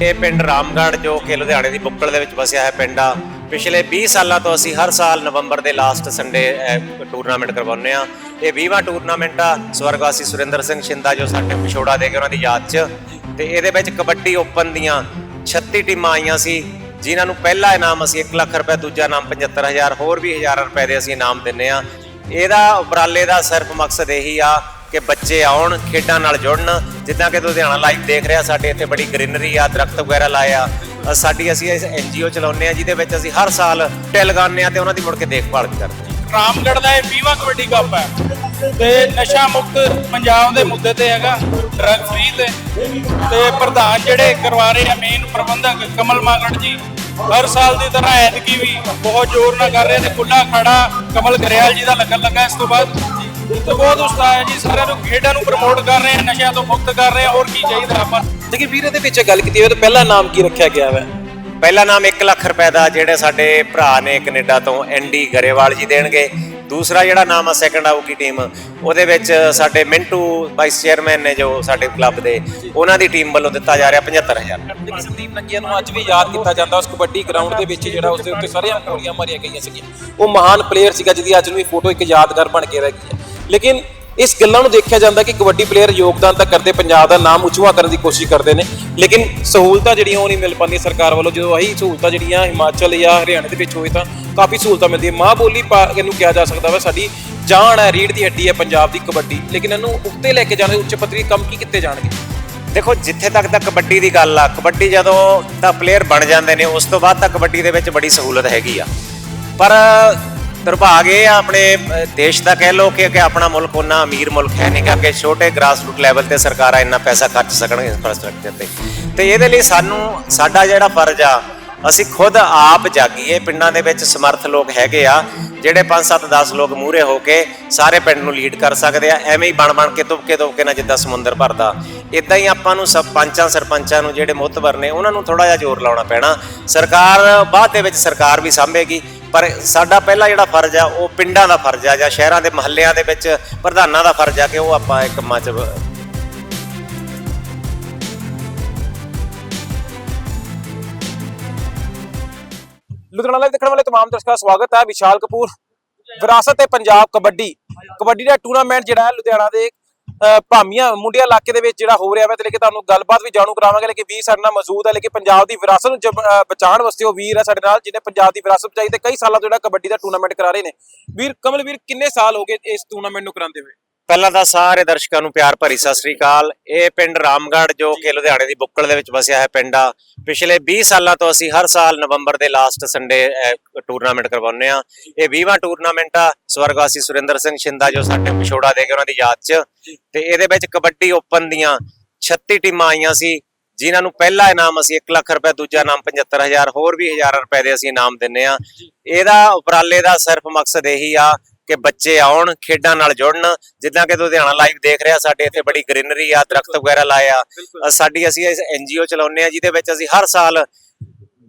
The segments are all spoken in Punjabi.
ਇਹ ਪਿੰਡ ਰਾਮਗੜ੍ਹ, ਜੋ ਕਿ ਲੁਧਿਆਣੇ ਦੀ ਬੁੱਕਲ ਦੇ ਵਿੱਚ ਵਸਿਆ ਹੈ ਪਿੰਡ ਆ। ਪਿਛਲੇ 20 ਸਾਲਾਂ ਤੋਂ ਅਸੀਂ ਹਰ ਸਾਲ ਨਵੰਬਰ ਦੇ ਲਾਸਟ ਸੰਡੇ ਟੂਰਨਾਮੈਂਟ ਕਰਵਾਉਂਦੇ ਆ ਇਹ 20ਵਾਂ ਟੂਰਨਾਮੈਂਟ ਆ, ਸਵਰਗਵਾਸੀ ਸੁਰਿੰਦਰ ਸਿੰਘ ਸ਼ਿੰਦਾ ਜੋ ਸਾਡੇ ਵਿਛੋੜਾ ਦੇ ਕੇ ਉਹਨਾਂ ਦੀ ਯਾਦ 'ਚ। ਤੇ ਇਹਦੇ ਵਿੱਚ ਕਬੱਡੀ ਓਪਨ ਦੀਆਂ 36 ਟੀਮਾਂ ਆਈਆਂ ਸੀ, ਜਿਨ੍ਹਾਂ ਨੂੰ ਪਹਿਲਾ ਇਨਾਮ ਅਸੀਂ 1 ਲੱਖ ਰੁਪਏ, ਦੂਜਾ ਇਨਾਮ 75000 ਹੋਰ ਵੀ ਹਜ਼ਾਰ ਰੁਪਏ ਦੇ ਅਸੀਂ ਇਨਾਮ ਦਿੰਨੇ ਆ ਇਹਦਾ ਉਪਰਾਲੇ ਦਾ ਸਿਰਫ ਮਕਸਦ ਇਹੀ ਆ ਕਿ ਬੱਚੇ ਆਉਣ, ਖੇਡਾਂ ਨਾਲ ਜੁੜਨ। ਜਿੱਦਾਂ ਕਿ ਲੁਧਿਆਣਾ ਲਾਈਵ ਦੇਖ ਰਿਹਾ, ਸਾਡੇ ਇੱਥੇ ਬੜੀ ਗ੍ਰੀਨਰੀ ਆ, ਦਰਖਤ ਵਗੈਰਾ ਲਾਏ ਸਾਡੀ ਅਸੀਂ ਇਸ ਐਨਜੀਓ ਚਲਾਉਂਦੇ ਆ ਜਿਹਦੇ ਵਿੱਚ ਅਸੀਂ ਹਰ ਸਾਲ ਟੇ ਲਗਾਉਂਦੇ ਆ ਤੇ ਉਹਨਾਂ ਦੀ ਮੁੜ ਕੇ ਦੇਖਭਾਲ ਵੀ ਕਰਦੇ ਆ ਰਾਮਗੜ੍ਹ ਦਾ ਇਹ 20ਵਾਂ ਕਬੱਡੀ ਕੱਪ ਹੈ। ਤੇ ਨਸ਼ਾ ਮੁਕਤ ਪੰਜਾਬ ਦੇ ਮੁੱਦੇ ਤੇ ਹੈਗਾ, ਡਰਗ ਫ੍ਰੀ ਤੇ। ਤੇ ਪ੍ਰਧਾਨ ਜਿਹੜੇ ਕਰਵਾ ਰਹੇ ਆ ਮੇਨ ਪ੍ਰਬੰਧਕ ਕਮਲ ਮਾਗੜ ਜੀ ਹਰ ਸਾਲ ਦੀ ਤਰ੍ਹਾਂ ਐਤਕੀ ਵੀ ਬਹੁਤ ਜ਼ੋਰ ਨਾਲ ਕਰ ਰਹੇ ਤੇ ਖੁੱਲਾ ਖੜਾ ਕਮਲ ਗਰੇਵਾਲ ਜੀ ਦਾ ਲੱਗਣ ਲੱਗਾ ਇਸ ਤੋਂ ਬਾਅਦ। ਤੇ ਬਹੁਤ ਉਤਸ਼ਾਹ ਹੈ ਜੀ ਸਾਰਿਆਂ ਨੂੰ ਖੇਡਾਂ ਨੂੰ ਪ੍ਰਮੋਟ ਕਰ ਰਹੇ ਆ ਨਸ਼ਿਆਂ ਤੋਂ ਮੁਕਤ ਕਰ ਰਹੇ ਆ ਹੋਰ ਕੀ ਚਾਹੀਦਾ ਆਪਾਂ। ਲੇਕਿਨ ਵੀਰ ਇਹਦੇ ਵਿੱਚ ਗੱਲ ਕੀਤੀ ਹੋਵੇ ਤਾਂ ਪਹਿਲਾ ਨਾਮ ਕੀ ਰੱਖਿਆ ਗਿਆ ਹੈ ਪਹਿਲਾ ਨਾਮ 1 ਲੱਖ ਰੁਪਏ ਦਾ ਜਿਹੜੇ ਸਾਡੇ ਭਰਾ ਨੇ ਕੈਨੇਡਾ ਤੋਂ ਐਨਡੀ ਗਰੇਵਾਲ ਜੀ ਦੇਣਗੇ। ਦੂਸਰਾ ਜਿਹੜਾ ਨਾਮ ਆ ਸੈਕੰਡ ਆਊਗੀ ਟੀਮ ਉਹਦੇ ਵਿੱਚ ਸਾਡੇ ਮਿੰਟੂ ਵਾਈਸ ਚੇਅਰਮੈਨ ਨੇ ਜੋ ਸਾਡੇ ਕਲੱਬ ਦੇ ਉਹਨਾਂ ਦੀ ਟੀਮ ਵੱਲੋਂ ਦਿੱਤਾ ਜਾ ਰਿਹਾ 75000 ਲੇਕਿਨ ਸੰਦੀਪ ਨੰਗੀਆਂ ਨੂੰ ਅੱਜ ਵੀ ਯਾਦ ਕੀਤਾ ਜਾਂਦਾ ਉਸ ਕਬੱਡੀ ਗਰਾਊਂਡ ਦੇ ਵਿੱਚ ਜਿਹੜਾ ਉਸ ਦੇ ਉੱਤੇ ਸਾਰੀਆਂ ਗੋਲੀਆਂ ਮਾਰੀਆਂ ਗਈਆਂ ਸੀਗੀਆਂ। ਉਹ ਮਹਾਨ ਪਲੇਅਰ ਸੀਗਾ ਜਿਹਦੀ ਅੱਜ ਨੂੰ ਵੀ ਫੋਟੋ ਇੱਕ ਯਾਦਗਾਰ ਬਣ ਕੇ ਰਹਿ ਗਈ ਹੈ। ਲੇਕਿਨ ਇਸ ਗੱਲਾਂ ਨੂੰ ਦੇਖਿਆ ਜਾਂਦਾ ਕਿ ਕਬੱਡੀ ਪਲੇਅਰ ਯੋਗਦਾਨ ਤਾਂ ਕਰਦੇ, ਪੰਜਾਬ ਦਾ ਨਾਮ ਉੱਚਾ ਕਰਨ ਦੀ ਕੋਸ਼ਿਸ਼ ਕਰਦੇ ਨੇ, ਲੇਕਿਨ ਸਹੂਲਤਾਂ ਜਿਹੜੀਆਂ ਉਹ ਨਹੀਂ ਮਿਲ ਪਾਉਂਦੀਆਂ ਸਰਕਾਰ ਵੱਲੋਂ, ਜਦੋਂ ਆਹੀ ਸਹੂਲਤਾਂ ਜਿਹੜੀਆਂ ਹਿਮਾਚਲ ਜਾਂ ਹਰਿਆਣਾ ਦੇ ਵਿੱਚ ਹੋਏ ਤਾਂ ਕਾਫੀ ਸਹੂਲਤਾਂ ਮਿਲਦੀਆਂ। ਮਾਂ ਬੋਲੀ ਪਾ ਇਹਨੂੰ ਕਿਹਾ ਜਾ ਸਕਦਾ ਵਾ, ਸਾਡੀ ਜਾਨ ਹੈ ਰੀੜ ਦੀ ਹੱਡੀ ਹੈ ਪੰਜਾਬ ਦੀ ਕਬੱਡੀ, ਲੇਕਿਨ ਇਹਨੂੰ ਉੱਤੇ ਲੈ ਕੇ ਜਾਣ ਦੇ ਉੱਚ ਪੱਧਰੀ ਕੰਮ ਕੀ ਕੀਤੇ ਜਾਣਗੇ? ਦੇਖੋ, ਜਿੱਥੇ ਤੱਕ ਤਾਂ ਕਬੱਡੀ ਦੀ ਗੱਲ ਆ, ਕਬੱਡੀ ਜਦੋਂ ਦਾ ਪਲੇਅਰ ਬਣ ਜਾਂਦੇ ਨੇ, ਉਸ ਤੋਂ ਬਾਅਦ ਤਾਂ ਕਬੱਡੀ ਦੇ ਵਿੱਚ ਬੜੀ ਸਹੂਲਤ ਹੈਗੀ ਆ। ਪਰ ਦੁਰਭਾਗ ਇਹ ਆ ਆਪਣੇ ਅਹ, ਦੇਸ਼ ਦਾ ਕਹਿ ਲੋ ਕਿ ਕਿ ਆਪਣਾ ਮੁਲਕ ਉਹਨਾਂ ਅਮੀਰ ਮੁਲਕ ਹੈ ਨਹੀਂ ਕਿ ਛੋਟੇ ਗ੍ਰਾਸਰੂਟ ਲੈਵਲ ਤੇ ਸਰਕਾਰਾਂ ਇੰਨਾ ਪੈਸਾ ਖਰਚ ਸਕਣ ਇਨਫਰਾਸਟ੍ਰਕਚਰ ਤੇ। ਤੇ ਇਹਦੇ ਲਈ ਸਾਨੂੰ ਸਾਡਾ ਜਿਹੜਾ ਫਰਜ਼ ਆ ਅਸੀਂ ਖੁਦ ਆਪ ਜਾਗੀਏ। ਪਿੰਡਾਂ ਦੇ ਵਿੱਚ ਸਮਰਥ ਲੋਕ ਹੈਗੇ ਆ ਜਿਹੜੇ 5 7 10 ਲੋਕ ਮੂਹਰੇ ਹੋ ਕੇ ਸਾਰੇ ਪਿੰਡ ਨੂੰ ਲੀਡ ਕਰ ਸਕਦੇ ਆ। ਐਵੇਂ ਹੀ ਬਣ ਬਣ ਕੇ ਤੁਪਕੇ ਤੁਪਕੇ ਨਾਲ ਜਿੱਦਾਂ ਸਮੁੰਦਰ ਭਰਦਾ। ਇਦਾਂ ਹੀ ਆਪਾਂ ਨੂੰ ਸਭ ਪੰਚਾਂ ਸਰਪੰਚਾਂ ਨੂੰ ਜਿਹੜੇ ਮੁੱਤਬਰ ਨੇ ਉਹਨਾਂ ਨੂੰ ਥੋੜਾ ਜਿਹਾ ਜ਼ੋਰ ਲਾਉਣਾ ਪੈਣਾ। ਸਰਕਾਰ ਬਾਅਦ ਦੇ ਵਿੱਚ ਸਰਕਾਰ ਵੀ ਸਾਂਭੇਗੀ। ਪਰ ਸਾਡਾ ਪਹਿਲਾ ਜਿਹੜਾ ਫਰਜ਼ ਆ, ਉਹ ਪਿੰਡਾਂ ਦਾ ਫਰਜ਼ ਆ ਜਾਂ ਸ਼ਹਿਰਾਂ ਦੇ ਮਹੱਲਿਆਂ ਦੇ ਵਿੱਚ ਪ੍ਰਧਾਨਾਂ ਦਾ ਫਰਜ਼ ਆ ਕਿ ਉਹ ਆਪਾਂ ਇਹ ਕੰਮਾਂ 'ਚ ਲੁਧਿਆਣਾ ਲਾਈਵ ਦੇਖਣ ਵਾਲੇ ਤਮਾਮ ਦਰਸ਼ਕਾਂ ਦਾ ਸਵਾਗਤ ਹੈ। ਵਿਸ਼ਾਲ ਕਪੂਰ, ਵਿਰਾਸਤ ਤੇ ਪੰਜਾਬ ਕਬੱਡੀ। ਕਬੱਡੀ ਦਾ ਟੂਰਨਾਮੈਂਟ ਜਿਹੜਾ ਹੈ ਲੁਧਿਆਣਾ ਦੇ ਭਾਮੀਆਂ ਮੁੰਡਿਆ ਇਲਾਕੇ ਦੇ ਵਿੱਚ ਜਿਹੜਾ ਹੋ ਰਿਹਾ ਹੈ ਤੇ ਲੈ ਤੁਹਾਨੂੰ ਗੱਲਬਾਤ ਵੀ ਜਾਣੂ ਕਰਾਵਾਂਗੇ, ਲੇਕਿਨ ਵੀਰ ਸਾਡੇ ਨਾਲ ਮੌਜੂਦ ਹੈ ਲੇਕਿਨ ਪੰਜਾਬ ਦੀ ਵਿਰਾਸਤ ਨੂੰ ਬਚਾਉਣ ਵਾਸਤੇ ਉਹ ਵੀਰ ਹੈ ਸਾਡੇ ਨਾਲ, ਜਿਹਨੇ ਪੰਜਾਬ ਦੀ ਵਿਰਾਸਤ ਬਚਾਈ ਤੇ ਕਈ ਸਾਲਾਂ ਤੋਂ ਜਿਹੜਾ ਕਬੱਡੀ ਦਾ ਟੂਰਨਾਮੈਂਟ ਕਰਾ ਰਹੇ ਨੇ। ਵੀਰ ਕਮਲ ਵੀਰ ਕਿੰਨੇ ਸਾਲ ਹੋ ਗਏ ਇਸ ਟੂਰਨਾਮੈਂਟ ਨੂੰ ਕਰਾਉਂਦੇ ਹੋਏ? ਪਹਿਲਾਂ ਤਾਂ ਸਾਰੇ ਦਰਸ਼ਕਾਂ ਨੂੰ ਪਿਆਰ ਭਰੀ ਸਤਿ ਸ੍ਰੀ ਅਕਾਲ। ਇਹ ਪਿੰਡ ਰਾਮਗੜ੍ਹ ਜੋ ਕਿ ਲੁਧਿਆਣੇ ਦੀ ਬੁੱਕਲ ਦੇ ਵਿੱਚ ਵਸਿਆ ਹੈ ਪਿੰਡ ਆ। ਪਿਛਲੇ 20 ਸਾਲਾਂ ਤੋਂ ਅਸੀਂ ਹਰ ਸਾਲ ਨਵੰਬਰ ਦੇ ਲਾਸਟ ਸੰਡੇ ਟੂਰਨਾਮੈਂਟ ਕਰਵਾਉਂਦੇ ਆ ਇਹ 20ਵਾਂ ਟੂਰਨਾਮੈਂਟ ਆ। ਸਵਰਗਵਾਸੀ ਸੁਰਿੰਦਰ ਸਿੰਘ ਸ਼ਿੰਦਾ ਜੋ ਸਾਡੇ ਵਿਛੋੜਾ ਦੇ ਕੇ ਉਹਨਾਂ ਦੀ ਯਾਦ 'ਚ। ਤੇ ਇਹਦੇ ਵਿੱਚ ਕਬੱਡੀ ਓਪਨ ਦੀਆਂ 36 ਟੀਮਾਂ ਆਈਆਂ ਸੀ। ਜਿਨ੍ਹਾਂ ਨੂੰ ਪਹਿਲਾ ਇਨਾਮ ਅਸੀਂ 1 ਲੱਖ ਰੁਪਏ, ਦੂਜਾ ਇਨਾਮ 75000 ਹੋਰ ਵੀ ਹਜ਼ਾਰ ਰੁਪਏ ਦੇ ਅਸੀਂ ਇਨਾਮ ਦਿੰਨੇ ਆ ਇਹਦਾ ਉਪਰਾਲੇ ਦਾ ਸਿਰਫ ਮਕਸਦ ਇਹੀ ਆ ਕਿ ਬੱਚੇ ਆਉਣ ਖੇਡਾਂ ਨਾਲ ਜੁੜਨ। ਜਿੱਦਾਂ ਕਿ ਲੁਧਿਆਣਾ ਲਾਈਵ ਦੇਖ ਰਿਹਾ ਸਾਡੇ ਇੱਥੇ ਬੜੀ ਗ੍ਰੀਨਰੀ ਆ ਦਰਖਤ ਵਗੈਰਾ ਲਾਏ ਆ। ਅ, ਸਾਡੀ ਅਸੀਂ ਇਸ ਐਨਜੀਓ ਚਲਾਉਂਦੇ ਆ ਜਿਹਦੇ ਵਿੱਚ ਅਸੀਂ ਹਰ ਸਾਲ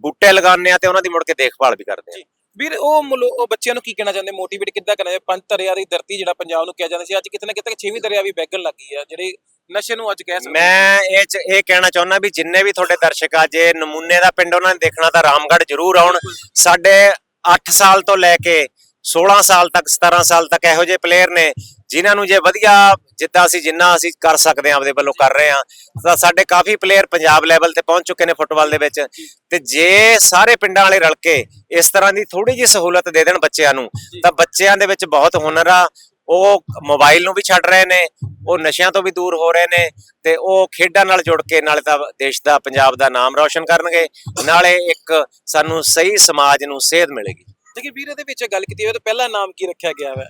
ਬੂਟੇ ਲਗਾਉਂਦੇ ਆ ਤੇ ਉਹਨਾਂ ਦੀ ਮੁੜ ਕੇ ਦੇਖਭਾਲ ਵੀ ਕਰਦੇ ਆ ਵੀਰ ਉਹ ਉਹ ਬੱਚਿਆਂ ਨੂੰ ਕੀ ਕਹਿਣਾ ਚਾਹੁੰਦੇ? ਮੋਟੀਵੇਟ ਕਿੱਦਾਂ ਕਰਨਾ ਚਾਹੀਦਾ? ਪੰਜ ਦਰਿਆ ਦੀ ਧਰਤੀ ਜਿਹੜਾ ਪੰਜਾਬ ਨੂੰ ਕਿਹਾ ਜਾਂਦਾ ਸੀ ਅੱਜ ਕਿਤੇ ਨਾ ਕਿਤੇ ਛੇਵੀਂ ਦਰਿਆ ਵੀ ਵਗਣ ਲੱਗੀ ਆ ਜਿਹੜੇ ਨਸ਼ੇ ਨੂੰ ਅੱਜ ਕਹਿ ਸਕਦੇ ਮੈਂ ਇਹ ਚ ਇਹ ਕਹਿਣਾ ਚਾਹੁੰਦਾ ਵੀ ਜਿੰਨੇ ਵੀ ਤੁਹਾਡੇ ਦਰਸ਼ਕ ਆ ਜੇ ਨਮੂਨੇ ਦਾ ਪਿੰਡ ਉਹਨਾਂ ਨੇ ਦੇਖਣਾ ਤਾਂ ਰਾਮਗੜ੍ਹ ਜ਼ਰੂਰ ਆਉਣ। ਸਾਡੇ 8 ਸਾਲ ਤੋਂ ਲੈ ਕੇ 16 ਸਾਲ ਤੱਕ 17 ਸਾਲ ਤੱਕ ਇਹੋ ਜਿਹੇ ਪਲੇਅਰ ਨੇ ਜਿਨ੍ਹਾਂ ਨੂੰ ਜੇ ਵਧੀਆ ਜਿੱਦਾਂ ਅਸੀਂ ਜਿੰਨਾ ਅਸੀਂ ਕਰ ਸਕਦੇ ਹਾਂ ਆਪਦੇ ਵੱਲੋਂ ਕਰ ਰਹੇ ਹਾਂ ਤਾਂ ਸਾਡੇ ਕਾਫੀ ਪਲੇਅਰ ਪੰਜਾਬ ਲੈਵਲ ਤੇ ਪਹੁੰਚ ਚੁੱਕੇ ਨੇ ਫੁੱਟਬਾਲ ਦੇ ਵਿੱਚ। ਤੇ ਜੇ ਸਾਰੇ ਪਿੰਡਾਂ ਵਾਲੇ ਰਲ ਕੇ ਇਸ ਤਰ੍ਹਾਂ ਦੀ ਥੋੜੀ ਜਿਹੀ ਸਹੂਲਤ ਦੇ ਦੇਣ ਬੱਚਿਆਂ ਨੂੰ ਤਾਂ ਬੱਚਿਆਂ ਦੇ ਵਿੱਚ ਬਹੁਤ ਹੁਨਰ ਆ। ਉਹ ਮੋਬਾਈਲ ਨੂੰ ਵੀ ਛੱਡ ਰਹੇ ਨੇ ਉਹ ਨਸ਼ਿਆਂ ਤੋਂ ਵੀ ਦੂਰ ਹੋ ਰਹੇ ਨੇ ਤੇ ਉਹ ਖੇਡਾਂ ਨਾਲ ਜੁੜ ਕੇ ਨਾਲੇ ਤਾਂ ਦੇਸ਼ ਦਾ ਪੰਜਾਬ ਦਾ ਨਾਮ ਰੌਸ਼ਨ ਕਰਨਗੇ। ਨਾਲੇ ਇੱਕ ਸਾਨੂੰ ਸਹੀ ਸਮਾਜ ਨੂੰ ਸੇਧ ਮਿਲੇਗੀ। ਲੇਕਿਨ ਵੀਰ ਇਹਦੇ ਵਿੱਚ ਗੱਲ ਕੀਤੀ ਹੋਵੇ ਤਾਂ ਪਹਿਲਾ ਨਾਮ ਕੀ ਰੱਖਿਆ ਗਿਆ ਹੈ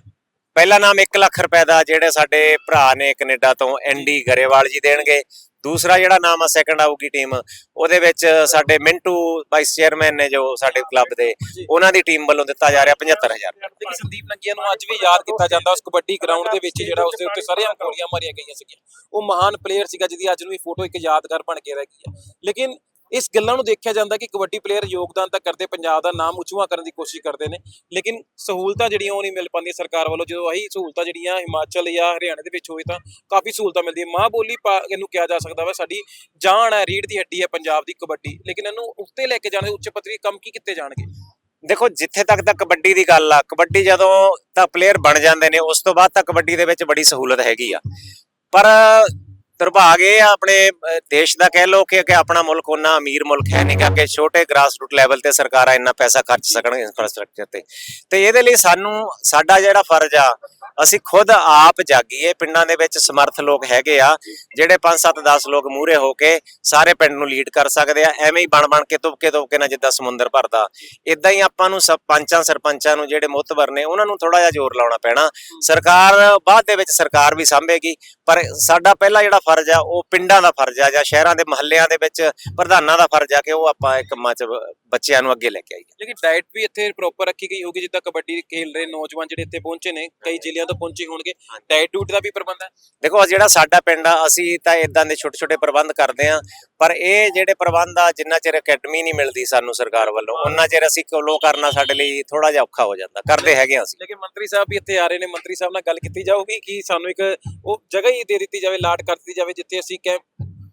ਪਹਿਲਾ ਨਾਮ 1 ਲੱਖ ਰੁਪਏ ਦਾ ਜਿਹੜੇ ਸਾਡੇ ਭਰਾ ਨੇ ਕੈਨੇਡਾ ਤੋਂ ਐਨਡੀ ਗਰੇਵਾਲ ਜੀ ਦੇਣਗੇ। ਦੂਸਰਾ ਜਿਹੜਾ ਨਾਮ ਆ ਸੈਕੰਡ ਆਊਗੀ ਟੀਮ ਉਹਦੇ ਵਿੱਚ ਸਾਡੇ ਮਿੰਟੂ ਵਾਈਸ ਚੇਅਰਮੈਨ ਨੇ ਜੋ ਸਾਡੇ ਕਲੱਬ ਦੇ ਉਹਨਾਂ ਦੀ ਟੀਮ ਵੱਲੋਂ ਦਿੱਤਾ ਜਾ ਰਿਹਾ 75000 ਲੇਕਿਨ ਸੰਦੀਪ ਨੰਗੀਆਂ ਨੂੰ ਅੱਜ ਵੀ ਯਾਦ ਕੀਤਾ ਜਾਂਦਾ ਉਸ ਕਬੱਡੀ ਗਰਾਊਂਡ ਦੇ ਵਿੱਚ ਜਿਹੜਾ ਉਸ ਦੇ ਉੱਤੇ ਸਾਰੀਆਂ ਗੋਲੀਆਂ ਮਾਰੀਆਂ ਗਈਆਂ ਸੀਗੀਆਂ। ਉਹ ਮਹਾਨ ਪਲੇਅਰ ਸੀਗਾ ਜਿਹਦੀ ਅੱਜ ਨੂੰ ਵੀ ਫੋਟੋ ਇੱਕ ਯਾਦਗਾਰ ਬਣ ਕੇ ਰਹਿ ਗਈ ਹੈ ਲੇਕਿਨ ਇਸ ਗੱਲਾਂ ਨੂੰ ਦੇਖਿਆ ਜਾਂਦਾ ਕਿ ਕਬੱਡੀ ਪਲੇਅਰ ਯੋਗਦਾਨ ਤਾਂ ਕਰਦੇ, ਪੰਜਾਬ ਦਾ ਨਾਮ ਉੱਚਾ ਕਰਨ ਦੀ ਕੋਸ਼ਿਸ਼ ਕਰਦੇ ਨੇ, ਲੇਕਿਨ ਸਹੂਲਤਾਂ ਜਿਹੜੀਆਂ ਉਹ ਨਹੀਂ ਮਿਲ ਪਾਉਂਦੀਆਂ ਸਰਕਾਰ ਵੱਲੋਂ। ਜਦੋਂ ਆਹੀ ਸਹੂਲਤਾਂ ਜਿਹੜੀਆਂ ਹਿਮਾਚਲ ਜਾਂ ਹਰਿਆਣਾ ਦੇ ਵਿੱਚ ਹੋਏ ਤਾਂ ਕਾਫੀ ਸਹੂਲਤਾਂ ਮਿਲਦੀਆਂ। ਮਾਂ ਬੋਲੀ ਇਹਨੂੰ ਕਿਹਾ ਜਾ ਸਕਦਾ ਵਾ, ਸਾਡੀ ਜਾਨ ਹੈ ਰੀੜ ਦੀ ਹੱਡੀ ਹੈ ਪੰਜਾਬ ਦੀ ਕਬੱਡੀ। ਲੇਕਿਨ ਇਹਨੂੰ ਉੱਤੇ ਲੈ ਕੇ ਜਾਣ ਦੇ ਉੱਚ ਪੱਧਰੀ ਕੰਮ ਕੀ ਕੀਤੇ ਜਾਣਗੇ? ਦੇਖੋ, ਜਿੱਥੇ ਤੱਕ ਤਾਂ ਕਬੱਡੀ ਦੀ ਗੱਲ ਆ, ਕਬੱਡੀ ਜਦੋਂ ਤਾਂ ਪਲੇਅਰ ਬਣ ਜਾਂਦੇ ਨੇ, ਉਸ ਤੋਂ ਬਾਅਦ ਤਾਂ ਕਬੱਡੀ ਦੇ ਵਿੱਚ ਬੜੀ ਸਹੂਲਤ ਹੈਗੀ ਆ। ਪਰ ਦੁਰਭਾਗ ਇਹ ਆ ਆਪਣੇ ਦੇਸ਼ ਦਾ ਕਹਿ ਲੋ ਕਿ ਕਿ ਆਪਣਾ ਮੁਲਕ ਉਹਨਾਂ ਅਮੀਰ ਮੁਲਕ ਹੈ ਨਹੀਂ ਕਿ ਛੋਟੇ ਗ੍ਰਾਸਰੂਟ ਲੈਵਲ ਤੇ ਸਰਕਾਰਾਂ ਇੰਨਾ ਪੈਸਾ ਖਰਚ ਸਕਣ ਇਨਫਰਾਸਟ੍ਰਕਚਰ ਤੇ। ਤੇ ਇਹਦੇ ਲਈ ਸਾਨੂੰ, ਸਾਡਾ ਜਿਹੜਾ ਫਰਜ਼ ਆ ਅਸੀਂ ਖੁਦ ਆਪ ਜਾਗੀਏ। ਪਿੰਡਾਂ ਦੇ ਵਿੱਚ ਸਮਰਥ ਲੋਕ ਹੈਗੇ ਆ, ਜਿਹੜੇ 5 7 10 ਲੋਕ ਮੂਹਰੇ ਹੋ ਕੇ ਸਾਰੇ ਪਿੰਡ ਨੂੰ ਲੀਡ ਕਰ ਸਕਦੇ ਆ। ਐਵੇਂ ਹੀ ਬਣ ਬਣ ਕੇ, ਤੁਪਕੇ ਤੁਪਕੇ ਨਾ ਜਿੱਦਾਂ ਸਮੁੰਦਰ ਭਰਦਾ। ਇਦਾਂ ਹੀ ਆਪਾਂ ਨੂੰ ਸਰਪੰਚਾਂ ਸਰਪੰਚਾਂ ਨੂੰ ਜਿਹੜੇ ਮੁੱਤਬਰ ਨੇ, ਉਹਨਾਂ ਨੂੰ ਥੋੜਾ ਜਿਹਾ ਜ਼ੋਰ ਲਾਉਣਾ ਪੈਣਾ। ਸਰਕਾਰ, ਬਾਅਦ ਦੇ ਵਿੱਚ ਸਰਕਾਰ ਵੀ ਸਾਂਭੇਗੀ। ਪਰ ਸਾਡਾ ਪਹਿਲਾ ਜਿਹੜਾ ਫਰਜ਼ ਆ, ਉਹ ਪਿੰਡਾਂ ਦਾ ਫਰਜ਼ ਆ ਜਾਂ ਸ਼ਹਿਰਾਂ ਦੇ ਮਹੱਲਿਆਂ ਦੇ ਵਿੱਚ ਪ੍ਰਧਾਨਾਂ ਦਾ ਫਰਜ਼ ਆ ਕਿ ਉਹ ਆਪਾਂ ਇਹ ਕੰਮਾਂ 'ਚ ਬੱਚਿਆਂ ਨੂੰ ਅੱਗੇ ਲੈ ਕੇ ਆਈਏ ਲੇਕਿਨ ਡਾਈਟ ਵੀ ਇੱਥੇ ਪ੍ਰੋਪਰ ਰੱਖੀ ਗਈ ਹੋਗੀ ਜਿੱਦਾਂ ਕਬੱਡੀ ਖੇਡ ਰਹੇ ਨੌਜਵਾਨ ਜਿਹੜੇ ਇੱਥੇ ਪਹੁੰਚੇ ਨੇ ਕਈ ਜ਼ਿਲ੍ਹਿਆਂ ਤੋਂ ਪਹੁੰਚੇ ਹੋਣਗੇ। ਡਾਈਟ ਡੂਟ ਦਾ ਵੀ ਪ੍ਰਬੰਧ ਹੈ? ਦੇਖੋ ਜਿਹੜਾ ਸਾਡਾ ਪਿੰਡ ਆ ਅਸੀਂ ਤਾਂ ਇਦਾਂ ਦੇ ਛੋਟੇ ਛੋਟੇ ਪ੍ਰਬੰਧ ਕਰਦੇ ਆ ਪਰ ਇਹ ਜਿਹੜੇ ਪ੍ਰਬੰਧ ਆ ਜਿੰਨਾ ਚਿਰ ਅਕੈਡਮੀ ਨਹੀਂ ਮਿਲਦੀ ਸਾਨੂੰ ਸਰਕਾਰ ਵੱਲੋਂ ਉਹਨਾਂ ਚਿਰ ਅਸੀਂ ਕੋਲੋ ਕਰਨਾ ਸਾਡੇ ਲਈ ਥੋੜਾ ਜਿਹਾ ਔਖਾ ਹੋ ਜਾਂਦਾ ਕਰਦੇ ਹੈਗੇ ਆ ਅਸੀਂ। ਲੇਕਿਨ ਮੰਤਰੀ ਸਾਹਿਬ ਵੀ ਇੱਥੇ ਆ ਰਹੇ ਨੇ ਮੰਤਰੀ ਸਾਹਿਬ ਨਾਲ ਗੱਲ ਕੀਤੀ ਜਾਊਗੀ ਕਿ ਸਾਨੂੰ ਇੱਕ ਉਹ ਜਗ੍ਹਾ ਹੀ ਦੇ ਦਿੱਤੀ ਜਾਵੇ ਲਾਟ ਕਰ ਦਿੱਤੀ ਜਾਵੇ ਜਿੱਥੇ ਅਸੀਂ ਕੈਂਪ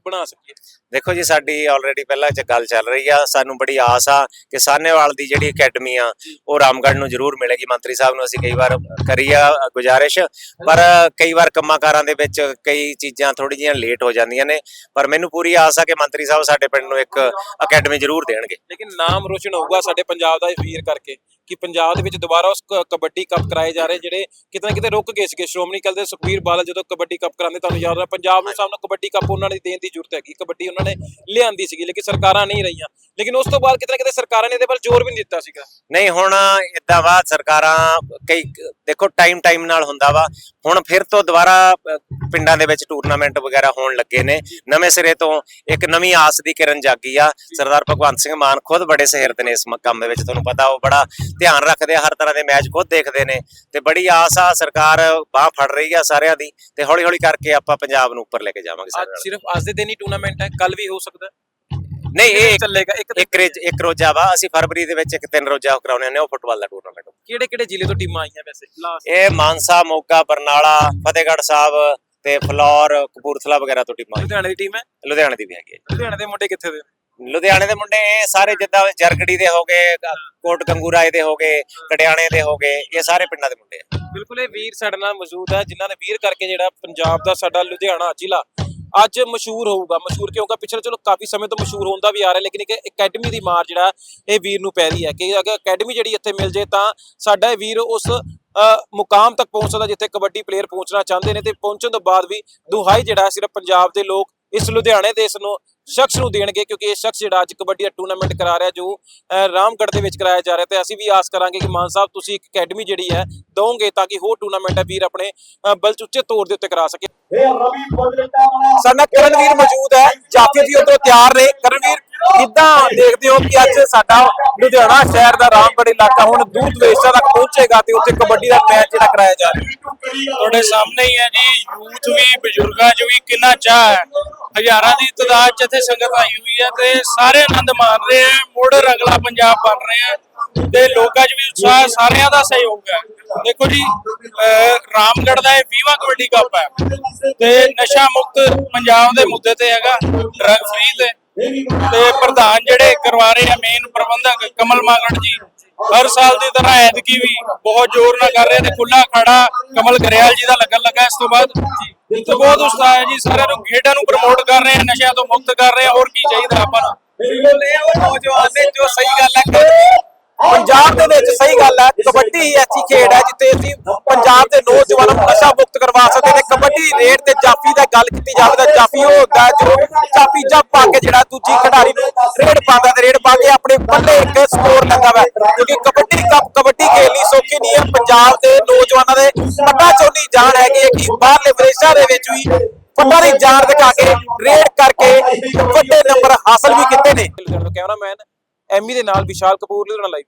ਬਣਾ ਸਕੀਏ। ਦੇਖੋ ਜੀ, ਸਾਡੀ ਆਲਰੇਡੀ ਪਹਿਲਾਂ ਚ ਗੱਲ ਚੱਲ ਰਹੀ ਆ। ਸਾਨੂੰ ਬੜੀ ਆਸ ਆ ਕਿ ਸਾਹਨੇਵਾਲ ਦੀ ਜਿਹੜੀ ਅਕੈਡਮੀ ਆ, ਉਹ ਰਾਮਗੜ੍ਹ ਨੂੰ ਜ਼ਰੂਰ ਮਿਲੇਗੀ। ਮੰਤਰੀ ਸਾਹਿਬ ਨੂੰ ਅਸੀਂ ਕਈ ਵਾਰ ਕਰੀ ਆ ਗੁਜ਼ਾਰਿਸ਼, ਪਰ ਕਈ ਵਾਰ ਕੰਮਾਂ-ਕਾਰਾਂ ਦੇ ਵਿੱਚ ਕਈ ਚੀਜ਼ਾਂ ਥੋੜੀ ਜਿਹੀਆਂ ਲੇਟ ਹੋ ਜਾਂਦੀਆਂ ਨੇ। ਪਰ ਮੈਨੂੰ ਪੂਰੀ ਆਸ ਆ ਕਿ ਮੰਤਰੀ ਸਾਹਿਬ ਸਾਡੇ ਪਿੰਡ ਨੂੰ ਇੱਕ ਅਕੈਡਮੀ ਜ਼ਰੂਰ ਦੇਣਗੇ। ਲੇਕਿਨ ਨਾਮ ਰੋਸ਼ਨ ਹੋਊਗਾ ਸਾਡੇ ਪੰਜਾਬ ਦਾ ਇਹ ਵੀਰ ਕਰਕੇ। ਕਿ ਪੰਜਾਬ ਦੇ ਵਿੱਚ ਦੁਬਾਰਾ ਉਸ ਕ- ਕਬੱਡੀ ਕੱਪ ਕਰਾਏ ਜਾ ਰਹੇ ਜਿਹੜੇ ਕਿਤੇ ਨਾ ਕਿਤੇ ਰੁਕ ਗਏ ਸੀਗੇ। ਸ਼੍ਰੋਮਣੀ ਅਕਾਲੀ ਦੇ ਸੁਖਬੀਰ ਬਾਦਲ ਜਦੋਂ ਕਬੱਡੀ ਕੱਪ ਕਰਾਉਂਦੇ ਤੁਹਾਨੂੰ ਯਾਦ ਹੈ ਪੰਜਾਬ ਨੂੰ ਸਾਹਮਣੇ ਕਬੱਡੀ ਕੱਪ ਉਹਨਾਂ ਨੇ ਦੇਣ ਦੀ ਜ਼ਰੂਰਤ ਹੈਗੀ। ਕਬੱਡੀ ਉਹਨਾਂ ਨੇ ਲਿਆਂਦੀ ਸੀਗੀ ਲੇਕਿਨ ਸਰਕਾਰਾਂ ਨਹੀਂ ਰਹੀਆਂ। ਲੇਕਿਨ ਉਸ ਤੋਂ ਬਾਅਦ ਕਿਤੇ ਨਾ ਕਿਤੇ ਸਰਕਾਰਾਂ ਨੇ ਇਹਦੇ ਵੱਲ ਜ਼ੋਰ ਵੀ ਨਹੀਂ ਦਿੱਤਾ ਸੀਗਾ। ਨਹੀਂ ਹੁਣ ਇਦਾਂ ਵਾ ਸਰਕਾਰਾਂ ਕਈ ਦੇਖੋ ਟਾਈਮ ਟਾਈਮ ਨਾਲ ਹੁੰਦਾ ਵਾ। ਹੁਣ ਫਿਰ ਤੋਂ ਦੁਬਾਰਾ ਅ, ਪਿੰਡਾਂ ਦੇ ਵਿੱਚ ਟੂਰਨਾਮੈਂਟ ਵਗੈਰਾ ਹੋਣ ਲੱਗੇ ਨੇ। ਨਵੇਂ ਸਿਰੇ ਤੋਂ ਇੱਕ ਨਵੀਂ ਆਸ ਦੀ ਕਿਰਨ ਜਾਗੀ ਆ। ਸਰਦਾਰ ਭਗਵੰਤ ਸਿੰਘ ਮਾਨ ਖੁਦ ਬੜੇ ਸਹਿਰਦ ਨੇ ਇਸ ਮ- ਕੰਮ ਦੇ ਵਿੱਚ ਤੁਹਾਨੂੰ ਪਤਾ ਉਹ ਬੜਾ ਧਿਆਨ ਰੱਖਦੇ ਆ ਹਰ ਤਰ੍ਹਾਂ ਦੇ ਮੈਚ ਖੁਦ ਦੇਖਦੇ ਨੇ ਤੇ ਬੜੀ ਆਸ ਆ ਸਰਕਾਰ ਬਾਹ ਫੜ ਰਹੀ ਆ ਸਾਰਿਆਂ ਦੀ ਤੇ ਹੌਲੀ ਹੌਲੀ ਕਰਕੇ ਆਪਾਂ ਪੰਜਾਬ ਨੂੰ ਉੱਪਰ ਲੈ ਕੇ ਜਾਵਾਂਗੇ ਸਾਰੇ। ਸਿਰਫ ਅੱਜ ਦੇ ਦਿਨ ਹੀ ਟੂਰਨਾਮੈਂਟ ਹੈ ਕੱਲ ਵੀ ਹੋ ਸਕਦਾ। ਨਹੀਂ ਇਹ ਚੱਲੇਗਾ? ਇੱਕ ਇੱਕ ਰੇਜ- ਇੱਕ ਰੋਜ਼ਾ ਵਾ ਅਸੀਂ ਫਰਵਰੀ ਦੇ ਵਿੱਚ ਇੱਕ ਤਿੰਨ ਰੋਜ਼ਾ ਕਰਾਉਣੇ ਨੇ ਉਹ ਫੁੱਟਬਾਲ ਦਾ ਟੂਰਨਾਮੈਂਟ ਕਿਹੜੇ ਕਿਹੜੇ ਜ਼ਿਲ੍ਹੇ ਤੋਂ ਟੀਮਾਂ ਆਈਆਂ ਵੈਸੇ? ਇਹ ਮਾਨਸਾ ਮੋਗਾ ਬਰਨਾਲਾ ਫਤਿਹਗੜ੍ਹ ਸਾਹਿਬ ਤੇ ਫਲੌਰ ਕਪੂਰਥਲਾ ਵਗੈਰਾ ਤੋਂ ਟੀਮਾਂ ਲੁਧਿਆਣੇ ਦੀ ਟੀਮ ਹੈ? ਲੁਧਿਆਣੇ ਦੀ ਵੀ ਹੈਗੀ ਹੈ। ਲੁਧਿਆਣੇ ਦੇ ਮੁੰਡੇ ਕਿੱਥੇ ਦੇ? ਲੁਧਿਆਣੇ ਦੇ ਮੁੰਡੇ ਇਹ ਸਾਰੇ ਜਿੱਦਾਂ ਜਰਗੜੀ ਦੇ ਹੋਗੇ ਕੋਟ ਗੰਗੂਰਾਏ ਦੇ ਹੋਗੇ ਕਟਿਆਣੇ ਦੇ ਹੋਗੇ ਇਹ ਸਾਰੇ ਪਿੰਡਾਂ ਦੇ ਮੁੰਡੇ ਆ। ਬਿਲਕੁਲ ਇਹ ਵੀਰ ਸਾਡੇ ਨਾਲ ਮੌਜੂਦ ਹੈ ਜਿਨ੍ਹਾਂ ਨੇ ਵੀਰ ਕਰਕੇ ਜਿਹੜਾ ਪੰਜਾਬ ਦਾ ਸਾਡਾ ਲੁਧਿਆਣਾ ਜ਼ਿਲ੍ਹਾ ਅੱਜ ਮਸ਼ਹੂਰ ਹੋਊਗਾ। ਮਸ਼ਹੂਰ ਕਿਉਂਕਿ ਪਿਛਲੇ ਚਲੋ ਕਾਫੀ ਸਮੇਂ ਤੋਂ ਮਸ਼ਹੂਰ ਹੁੰਦਾ ਵੀ ਆ ਰਿਹਾ ਲੇਕਿਨ ਇੱਕ ਅਕੈਡਮੀ ਦੀ ਮਾਰ ਜਿਹੜਾ ਇਹ ਵੀਰ ਨੂੰ ਪੈ ਰਹੀ ਹੈ ਕਿ ਅਗਰ ਅਕੈਡਮੀ ਜਿਹੜੀ ਇੱਥੇ ਮਿਲ ਜੇ ਤਾਂ ਸਾਡਾ ਇਹ ਵੀਰ ਉਸ ਮੁਕਾਮ ਤੱਕ ਪਹੁੰਚ ਸਕਦਾ ਜਿੱਥੇ ਕਬੱਡੀ ਪਲੇਅਰ ਪਹੁੰਚਣਾ ਚਾਹੁੰਦੇ ਨੇ ਤੇ ਪਹੁੰਚਣ ਤੋਂ ਬਾਅਦ ਵੀ ਦੁਹਾਈ ਜਿਹੜਾ ਸਿਰਫ ਪੰਜਾਬ ਦੇ ਲੋਕ ਇਸ ਲੁਧਿਆਣੇ ਦੇ ਇਸ ਨੂੰ ਸ਼ਖਸ ਨੂੰ ਦੇਣਗੇ ਕਿਉਂਕਿ ਇਹ ਸ਼ਖਸ ਜਿਹੜਾ ਅੱਜ ਕਬੱਡੀ ਦਾ ਟੂਰਨਾਮੈਂਟ ਕਰਾ ਰਿਹਾ ਜੋ ਰਾਮਗੜ੍ਹ ਦੇ ਵਿੱਚ ਕਰਾਇਆ ਜਾ ਰਿਹਾ ਤੇ ਅਸੀਂ ਵੀ ਆਸ ਕਰਾਂਗੇ ਕਿ ਮਾਨ ਸਾਹਿਬ ਤੁਸੀਂ ਇੱਕ ਅਕੈਡਮੀ ਜਿਹੜੀ ਹੈ ਦੋਗੇ ਤਾਂ ਕਿ ਹੋਰ ਟੂਰਨਾਮੈਂਟ ਵੀਰ ਆਪਣੇ ਬਲਚੁੱਚੇ ਤੌਰ ਦੇ ਉੱਤੇ ਕਰਾ ਸਕੇ ਸਾਡਾ ਕਰਨਵੀਰ ਮੌਜੂਦ ਹੈ ਜਾਫੀ ਜੀ ਉਧਰੋਂ ਤਿਆਰ ਨੇ। ਕਰਨਵੀਰ ਕਿੱਦਾਂ ਦੇਖਦੇ ਹੋ ਕਿ ਅੱਜ ਸਾਡਾ ਲੁਧਿਆਣਾ ਸ਼ਹਿਰ ਦਾ ਰਾਮਗੜ੍ਹ ਇਲਾਕਾ ਹੁਣ ਦੂਰ ਦਵੇਸ਼ਾਂ ਤੱਕ ਪਹੁੰਚੇਗਾ ਤੇ ਉੱਥੇ ਕਬੱਡੀ ਦਾ ਮੈਚ ਜਿਹੜਾ ਕਰਾਇਆ ਜਾ ਰਿਹਾ? ਤੁਹਾਡੇ ਸਾਹਮਣੇ ਹੀ ਹੈ ਜੀ ਯੂਥ ਵੀ ਬਜ਼ੁਰਗਾਂ 'ਚ ਵੀ ਕਿੰਨਾ ਚਾਹ ਹੈ। ਹਜ਼ਾਰਾਂ ਦੀ ਤਾਦਾਦ 'ਚ ਇੱਥੇ ਸੰਗਤ ਆਈ ਹੋਈ ਹੈ ਤੇ ਸਾਰੇ ਆਨੰਦ ਮਾਣ ਰਹੇ ਆ, ਮੁੜ ਰੰਗਲਾ ਪੰਜਾਬ ਬਣ ਰਹੇ ਆ ਤੇ ਲੋਕਾਂ 'ਚ ਵੀ ਉਤਸ਼ਾਹ ਸਾਰਿਆਂ ਦਾ ਸਹਿਯੋਗ ਹੈ। ਦੇਖੋ ਜੀ ਰਾਮਗੜ੍ਹ ਦਾ ਇਹ 20ਵਾਂ ਕਬੱਡੀ ਕੱਪ ਹੈ ਤੇ ਨਸ਼ਾ ਮੁਕਤ ਪੰਜਾਬ ਦੇ ਮੁੱਦੇ ਤੇ ਹੈਗਾ ਡਰਗ ਫ੍ਰੀ ਤੇ। ਤੇ ਪ੍ਰਧਾਨ ਜਿਹੜੇ ਕਰਵਾ ਰਹੇ ਆ ਮੇਨ ਪ੍ਰਬੰਧਕ ਕਮਲ ਮਾਗੜ ਜੀ, ਹਰ ਸਾਲ ਦੀ ਤਰ੍ਹਾਂ ਐਤਕੀ ਵੀ ਬਹੁਤ ਜ਼ੋਰ ਨਾਲ ਕਰ ਰਹੇ ਤੇ ਖੁੱਲਾ ਖੜਾ ਕਮਲ ਗਰੇਵਾਲ ਜੀ ਦਾ ਲੱਗਣ ਲੱਗਾ ਇਸ ਤੋਂ ਬਾਅਦ। ਤੇ ਬਹੁਤ ਉਤਸ਼ਾਹ ਹੈ ਜੀ, ਸਾਰਿਆਂ ਨੂੰ ਖੇਡਾਂ ਨੂੰ ਪ੍ਰਮੋਟ ਕਰ ਰਹੇ ਆ, ਨਸ਼ਿਆਂ ਤੋਂ ਮੁਕਤ ਕਰ ਰਹੇ ਆ, ਹੋਰ ਕੀ ਚਾਹੀਦਾ ਆਪਾਂ ਨੂੰ? ਬਿਲਕੁਲ, ਇਹ ਉਹ ਨੌਜਵਾਨ ਨੇ ਜੋ ਸਹੀ ਗੱਲ ਹੈ ਪੰਜਾਬ ਦੇ ਵਿੱਚ ਸਹੀ ਗੱਲ ਹੈ, ਕਬੱਡੀ ਹੀ ਐਸੀ ਖੇਡ ਹੈ ਜਿੱਥੇ ਅਸੀਂ ਪੰਜਾਬ ਦੇ ਨੌਜਵਾਨਾਂ ਨੂੰ ਨਸ਼ਾ ਮੁਕਤ ਕਰਵਾ ਸਕਦੇ ਤੇ ਕਬੱਡੀ ਰੇਡ ਤੇ ਜਾਫੀ ਦਾ ਗੱਲ ਕੀਤੀ ਜਾਵੇ ਤਾਂ ਜਾਫੀ ਉਹ ਹੁੰਦਾ ਹੈ ਜੋ ਜਾਫੀ ਜੱਪ ਪਾ ਕੇ ਜਿਹੜਾ ਦੂਜੀ ਖਿਡਾਰੀ ਨੂੰ ਰੇਡ ਪਾਉਂਦਾ ਤੇ ਰੇਡ ਪਾ ਕੇ ਪੱਲੇ ਇੱਕ ਸਕੋਰ ਲੈਂਦਾ ਵਾ, ਕਿਉਂਕਿ ਕਬੱਡੀ ਕੱਪ ਕਬੱਡੀ ਖੇਡਣੀ ਸੌਖੀ ਨਹੀਂ ਹੈ। ਪੰਜਾਬ ਦੇ ਨੌਜਵਾਨਾਂ ਦੇ ਪੱਟਾ ਚੋਲੀ ਜਾਣ ਹੈਗੀ ਹੈ ਕਿ ਬਾਹਰਲੇ ਵਿਦੇਸ਼ਾਂ ਦੇ ਵਿੱਚ ਵੀ ਪੱਟਾ ਦੀ ਜਾਨ ਦਿਖਾ ਕੇ ਰੇਡ ਕਰਕੇ ਵੱਡੇ ਨੰਬਰ ਹਾਸਲ ਵੀ ਕੀਤੇ ਨੇ। ਕੈਮਰਾਮੈਨ ਐਮੀ ਦੇ ਨਾਲ ਵਿਸ਼ਾਲ ਕਪੂਰ, ਲੁਧਿਆਣਾ ਲਾਈਵ